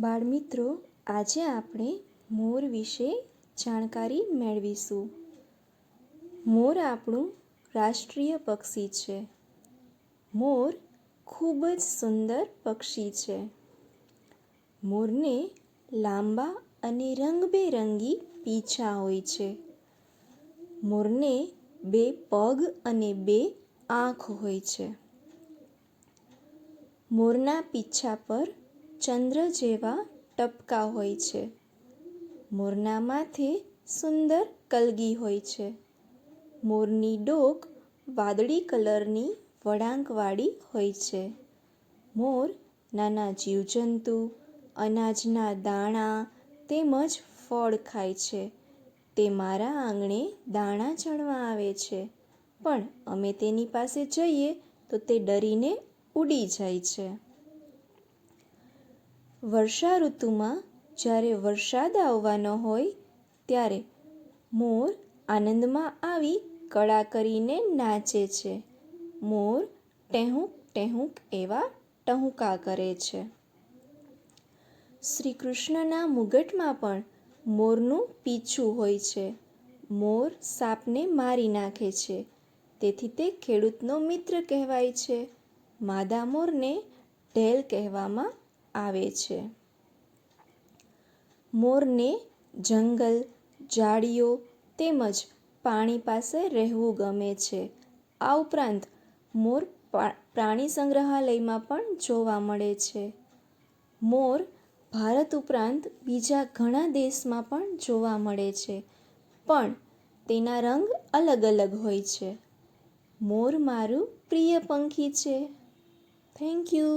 બાળમિત્રો, આજે આપણે મોર વિશે જાણકારી મેળવીશું. મોર આપણું રાષ્ટ્રીય પક્ષી છે. મોર ખૂબ જ સુંદર પક્ષી છે. મોરને લાંબા અને રંગબેરંગી પીંછા હોય છે. મોરને બે પગ અને બે આંખ હોય છે. મોરના પીંછા પર ચંદ્ર જેવા ટપકા હોય છે. મોરના માથે સુંદર કલગી હોય છે. મોરની ડોક વાદળી કલરની વળાંકવાળી હોય છે. મોર નાના જીવજંતુ, અનાજના દાણા તેમજ ફળ ખાય છે. તે મારા આંગણે દાણા ચણવા આવે છે. પણ અમે તેની પાસે જઈએ તો તે ડરીને ઉડી જાય છે. વર્ષા ઋતુમાં જ્યારે વરસાદ આવવાનો હોય ત્યારે મોર આનંદમાં આવી કળા કરીને નાચે છે. મોર ટેહુંક ટેહુંક એવા ટહુકા કરે છે. શ્રી કૃષ્ણના મુગટમાં પણ મોરનું પીછું હોય છે. મોર સાપને મારી નાખે છે. તેથી તે ખેડૂતનો મિત્ર કહેવાય છે. માદા મોરને ઢેલ કહેવામાં આવે છે. મોરને જંગલ, ઝાડીઓ તેમજ પાણી પાસે રહેવું ગમે છે. આ ઉપરાંત મોર પ્રાણી સંગ્રહાલયમાં પણ જોવા મળે છે. મોર ભારત ઉપરાંત બીજા ઘણા દેશમાં પણ જોવા મળે છે, પણ તેના રંગ અલગ અલગ હોય છે. મોર મારું પ્રિય પંખી છે. Thank you